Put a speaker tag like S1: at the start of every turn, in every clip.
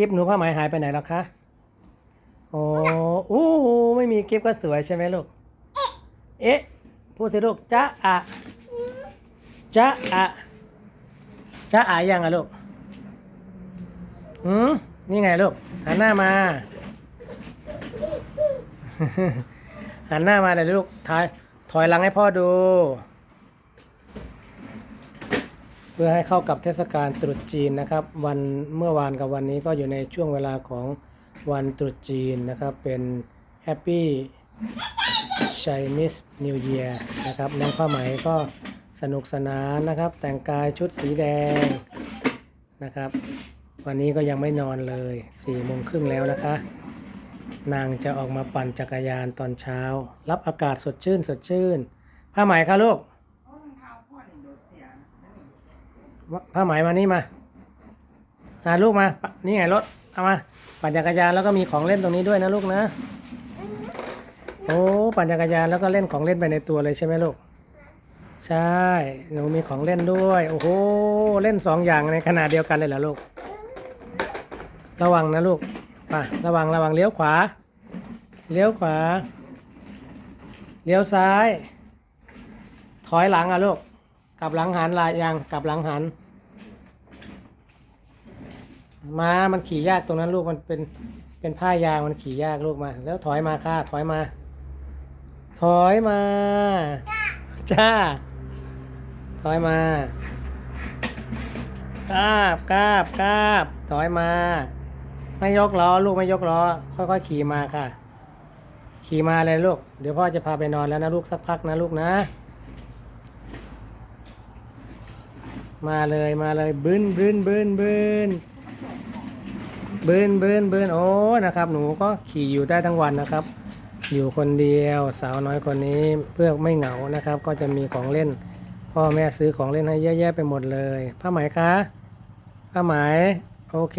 S1: กิฟหนูผ้าไหมหายไปไหนแล้วคะ โอ้อู้หูไม่มีกิฟก็สวยใช่ไหมลูก เอ๊ะ พูดสิลูกจ๊ะอะจ๊ะอะจ๊ะอะยังอะลูกหืมนี่ไงลูก หันหน้ามา หันหน้ามาเลยลูกถอยถอยหลังให้พ่อดู พื่อให้เข้ากับเทศกาลตรุษจีนนะครับ วันเมื่อวานกับวันนี้ก็อยู่ในช่วงเวลาของวันตรุษจีนนะครับ เป็น Happy Chinese New Year นะครับน้องผ้าไหมก็สนุกสนานนะครับ แต่งกายชุดสีแดงนะครับ วันนี้ก็ยังไม่นอนเลย4ี่โมงครึ่งแล้วนะคะ นางจะออกมาปั่นจักรยานตอนเช้า รับอากาศสดชื่นสดชื่น ผ้าไหมคะลูก ผ้าไหมมานี่มาอ่าลูกมา นี่ไงรถ เอามา ปั่นจักรยานแล้วก็มีของเล่นตรงนี้ด้วยนะลูกนะ โอ้ ปั่นจักรยานแล้วก็เล่นของเล่นไปในตัวเลยใช่ไหมลูก ใช่ หนูมีของเล่นด้วย โอ้โห เล่นสองอย่างในขณะเดียวกันเลยเหรอลูก ระวังนะลูกไประวังระวังเลี้ยวขวา เลี้ยวขวา เลี้ยวซ้าย ถอยหลังอะลูก กลับหลังหันลายยังกลับหลังหันมามันขี่ยากตรงนั้นลูกมันเป็นเป็นผ้ายางมันขี่ยากลูกมา แล้วถอยมาค่ะถอยมา ถอยมาจ้าถอยมากราบกราบกราบถอยมา ไม่ยกล้อลูกไม่ยกล้อค่อยๆขี่มาค่ะ ขี่มาเลยลูก เดี๋ยวพ่อจะพาไปนอนแล้วนะลูกสักพักนะลูกนะ มาเลยมาเลยบึนบึนบึนบึนบึนบึนบึนโอ้นะครับ หนูก็ขี่อยู่ได้ทั้งวันนะครับ อยู่คนเดียวสาวน้อยคนนี้เพื่อไม่เหงานะครับ ก็จะมีของเล่น พ่อแม่ซื้อของเล่นให้เยอะแยะไปหมดเลยผ้าไหมคะผ้าไหมโอเค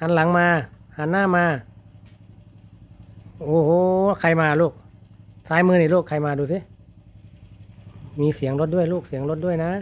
S1: หันหลังมาหันหน้ามา โอ้โหใครมาลูกซ้ายมือนี่ลูกใครมาดูสิมีเสียงรถด้วยลูกเสียงรถด้วยนะ